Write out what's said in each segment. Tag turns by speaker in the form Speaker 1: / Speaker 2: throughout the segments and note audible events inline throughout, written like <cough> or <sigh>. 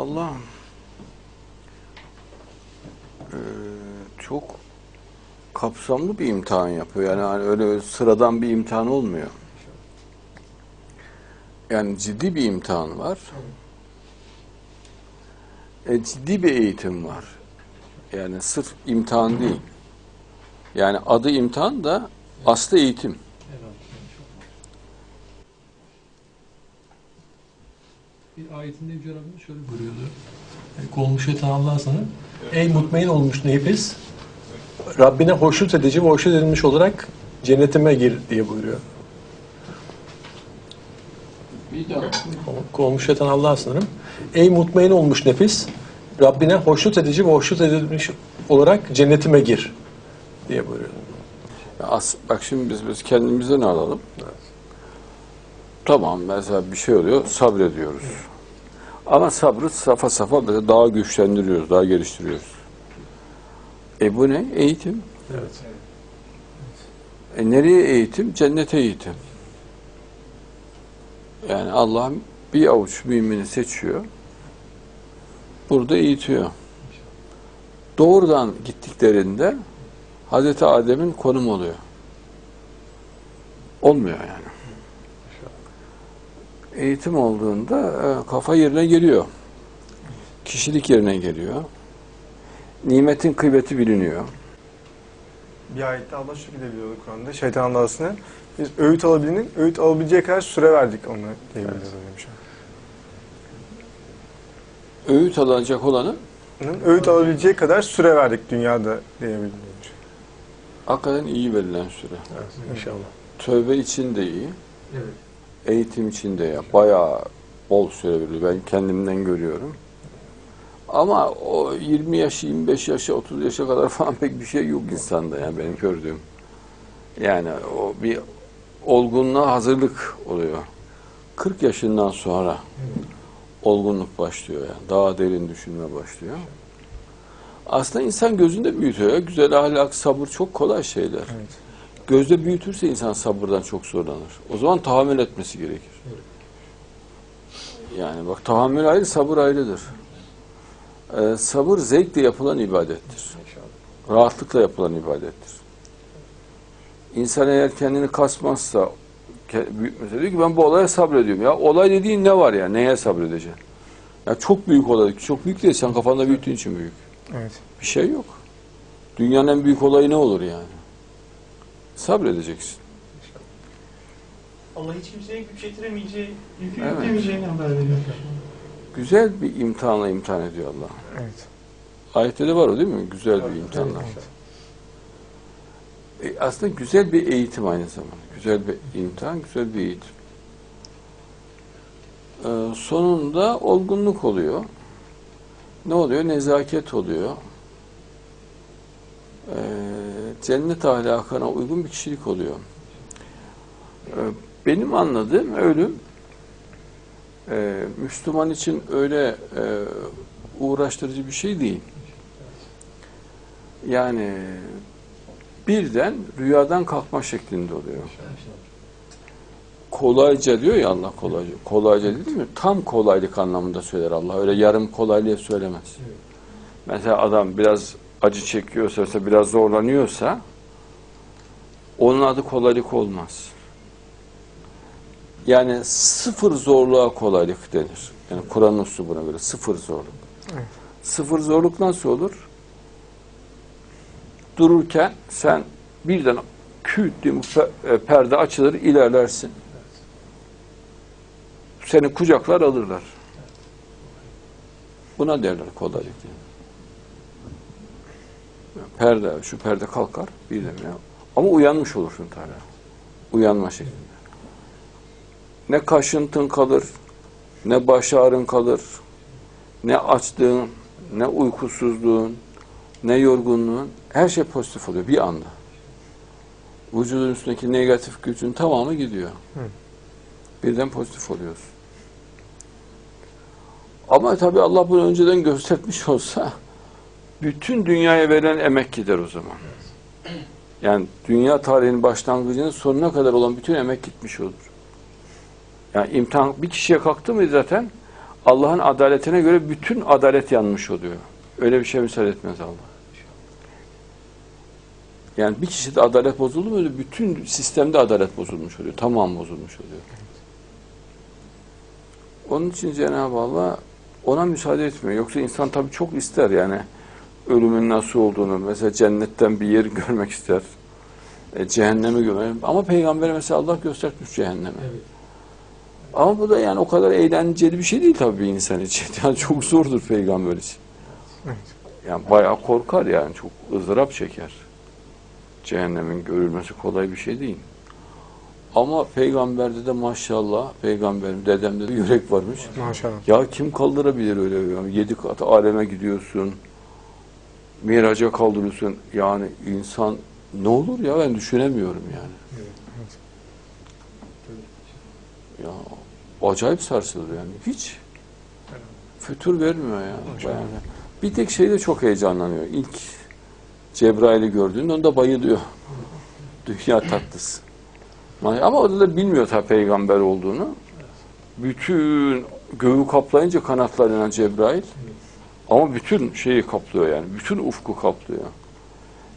Speaker 1: Allah eee, çok kapsamlı bir imtihan yapıyor. Yani hani öyle sıradan bir imtihan olmuyor. Yani ciddi bir imtihan var. E, ciddi bir eğitim var. Yani sırf imtihan değil. Yani adı imtihan da aslı eğitim.
Speaker 2: Bir ayetinde Yüce Rabbimiz şöyle buyuruyordu. Yani Kovulmuş şeytan Allah sana. Ey mutmain olmuş nefis. Rabbine hoşnut edici ve hoşnut edilmiş olarak cennetime gir diye buyuruyor.
Speaker 1: Bir daha.
Speaker 2: Kovulmuş şeytan Allah'a sanırım. Ey mutmain olmuş nefis. Rabbine hoşnut edici ve hoşnut edilmiş olarak cennetime gir diye buyuruyor.
Speaker 1: Ya As, bak şimdi biz biz kendimizden alalım. Tamam mesela bir şey oluyor sabrediyoruz. Ama sabrı safa safa böyle daha güçlendiriyoruz, daha geliştiriyoruz. E bu ne? Eğitim.
Speaker 2: Evet.
Speaker 1: E nereye eğitim? Cennete eğitim. Yani Allah bir avuç mümini seçiyor. Burada eğitiyor. Doğrudan gittiklerinde Hazreti Adem'in konum oluyor. Olmuyor yani. Eğitim olduğunda e, kafa yerine geliyor. Kişilik yerine geliyor. Nimetin kıymeti biliniyor.
Speaker 3: Bir ayette Allah şu şekilde biliyordu Kur'an'da. Şeytan Allah'sına biz öğüt alabildiğinin öğüt alabileceği kadar süre verdik ona diye biliyordu demiş.
Speaker 1: Öğüt alınacak olanı
Speaker 3: öğüt alabileceği kadar süre verdik dünyada diyebildim demiş.
Speaker 1: hakikaten iyi verilen süre.
Speaker 2: evet. İnşallah.
Speaker 1: Tövbe için de iyi.
Speaker 2: Evet.
Speaker 1: Eğitim için de ya bayağı bol süre. Ben kendimden görüyorum. Ama o 20 yaş, 25 yaşa, 30 yaşa kadar <laughs> falan pek bir şey yok insanda yani benim gördüğüm. Yani o bir olgunluğa hazırlık oluyor. 40 yaşından sonra olgunluk başlıyor yani. Daha derin düşünme başlıyor. Aslında insan gözünde büyütüyor. Güzel ahlak, sabır çok kolay şeyler.
Speaker 3: Evet.
Speaker 1: Gözde büyütürse insan sabırdan çok zorlanır. O zaman tahammül etmesi gerekir. Yani bak tahammül ayrı, sabır ayrıdır. Ee, sabır zevkle yapılan ibadettir. Rahatlıkla yapılan ibadettir. İnsan eğer kendini kasmazsa, büyütmese diyor ki ben bu olaya sabrediyorum. Ya olay dediğin ne var ya? Neye sabredeceksin? Ya çok büyük olay. Çok büyük değil. Sen kafanda büyüttüğün için büyük.
Speaker 3: Evet.
Speaker 1: Bir şey yok. Dünyanın en büyük olayı ne olur yani? Sabredeceksin.
Speaker 4: Allah hiç kimseye güç yetiremeyeceği, yükü
Speaker 1: Evet.
Speaker 4: yüklemeyeceğini haber veriyor.
Speaker 1: Güzel bir imtihanla imtihan ediyor Allah.
Speaker 3: Evet.
Speaker 1: Ayette de var o değil mi? Güzel bir imtihanla. E, aslında güzel bir eğitim aynı zamanda. Güzel bir imtihan, güzel bir eğitim. E, sonunda olgunluk oluyor. Ne oluyor? Nezaket oluyor. E, cennet ahlakına uygun bir kişilik oluyor. E, benim anladığım ölüm e, Müslüman için öyle e, uğraştırıcı bir şey değil. Yani birden rüyadan kalkma şeklinde oluyor. Kolayca diyor ya Allah kolayca. Kolayca değil mi? Tam kolaylık anlamında söyler Allah. Öyle yarım kolaylığı söylemez. Mesela adam biraz acı çekiyorsa, biraz zorlanıyorsa onun adı kolaylık olmaz. Yani sıfır zorluğa kolaylık denir. Yani Kur'an usulüne göre sıfır zorluk.
Speaker 3: Evet.
Speaker 1: Sıfır zorluk nasıl olur? Dururken sen birden küt e, perde açılır, ilerlersin. Seni kucaklar alırlar. Buna derler kolaylık diye. Perde, şu perde kalkar birden ya. Ama uyanmış olursun Teala. Uyanma şeklinde. Ne kaşıntın kalır, ne baş ağrın kalır, ne açlığın, ne uykusuzluğun, ne yorgunluğun, her şey pozitif oluyor bir anda. Vücudun üstündeki negatif gücün tamamı gidiyor. Birden pozitif oluyorsun. Ama tabii Allah bunu önceden göstermiş olsa bütün dünyaya verilen emek gider o zaman. Yani dünya tarihinin başlangıcının sonuna kadar olan bütün emek gitmiş olur. Yani imtihan bir kişiye kalktı mı zaten Allah'ın adaletine göre bütün adalet yanmış oluyor. Öyle bir şey müsaade etmez Allah. Yani bir kişide adalet bozuldu mu bütün sistemde adalet bozulmuş oluyor. Tamam bozulmuş oluyor. Onun için Cenab-ı Allah ona müsaade etmiyor. Yoksa insan tabii çok ister yani ölümün nasıl olduğunu. Mesela cennetten bir yer görmek ister. E, cehennemi görmek. Ama peygambere mesela Allah göstermiş cehennemi.
Speaker 2: Evet.
Speaker 1: Ama bu da yani o kadar eğlenceli bir şey değil tabii bir insan için. <laughs> Yani çok zordur peygamber için.
Speaker 3: Evet.
Speaker 1: Yani bayağı korkar yani çok ızdırap çeker. Cehennemin görülmesi kolay bir şey değil. Ama peygamberde de maşallah peygamberim dedemde de yürek varmış.
Speaker 3: Maşallah.
Speaker 1: Ya kim kaldırabilir öyle yani yedi kat aleme gidiyorsun. Miraca kaldırıyorsun. Yani insan ne olur ya ben düşünemiyorum yani. Ya acayip sarsılır yani. Hiç fütür vermiyor yani. Bayağı. Bir tek şeyde çok heyecanlanıyor. İlk Cebrail'i gördüğünde onda bayılıyor. <laughs> Dünya tatlısı. Ama o da bilmiyor tabi peygamber olduğunu. Bütün göğü kaplayınca kanatlarıyla Cebrail. Ama bütün şeyi kaplıyor yani. Bütün ufku kaplıyor.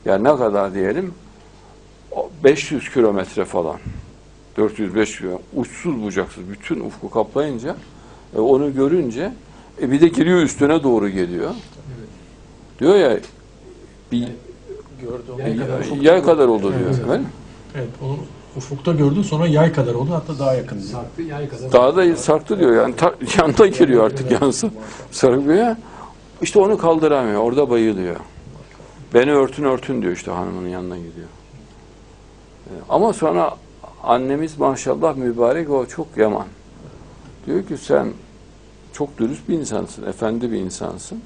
Speaker 1: Yani ne kadar diyelim? O 500 kilometre falan. 400-500 kilometre. Uçsuz bucaksız bütün ufku kaplayınca e, onu görünce e, bir de geliyor üstüne doğru geliyor. Diyor ya bir
Speaker 2: Gördü. Yay kadar,
Speaker 1: yay kadar oldu diyor.
Speaker 2: Evet.
Speaker 1: Efendim?
Speaker 2: Evet, onu ufukta gördü sonra yay kadar oldu hatta daha yakın. Sarktı yay kadar.
Speaker 1: Daha da sarktı diyor yani ta, <laughs> yanına giriyor artık yansı sarkmıyor. İşte onu kaldıramıyor orada bayılıyor. Beni örtün örtün diyor işte hanımının yanına gidiyor. Ee, Ama sonra annemiz maşallah mübarek o çok yaman. Diyor ki sen çok dürüst bir insansın, efendi bir insansın.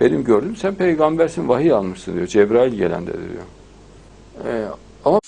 Speaker 1: Benim gördüğüm sen peygambersin, vahiy almışsın diyor. Cebrail gelen dedi diyor. Ee, ama